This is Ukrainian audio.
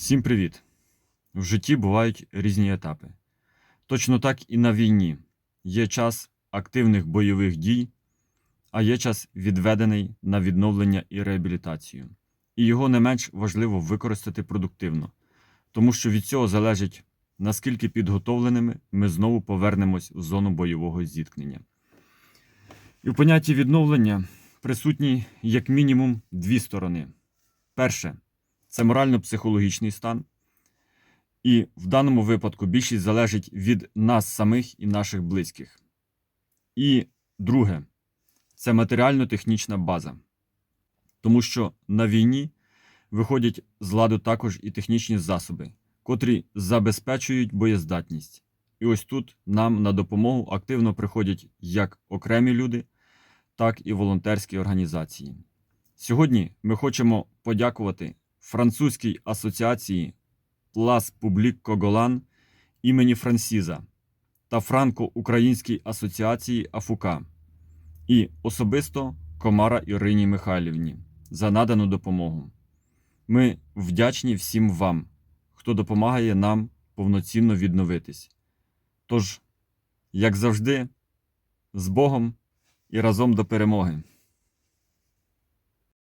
Всім привіт! В житті бувають різні етапи. Точно так і на війні є час активних бойових дій, а є час відведений на відновлення і реабілітацію. І його не менш важливо використати продуктивно, тому що від цього залежить, наскільки підготовленими ми знову повернемось в зону бойового зіткнення. І в понятті відновлення присутні як мінімум дві сторони. Перше це морально-психологічний стан. І в даному випадку більшість залежить від нас самих і наших близьких. І друге це матеріально-технічна база. Тому що на війні виходять з ладу також і технічні засоби, котрі забезпечують боєздатність. І ось тут нам на допомогу активно приходять як окремі люди, так і волонтерські організації. Сьогодні ми хочемо подякувати французькій асоціації Плас Публік Коголан імені Франсіза та Франко-Українській асоціації Афука і особисто Комара Ірині Михайлівні за надану допомогу. Ми вдячні всім вам, хто допомагає нам повноцінно відновитись. Тож, як завжди, з Богом і разом до перемоги!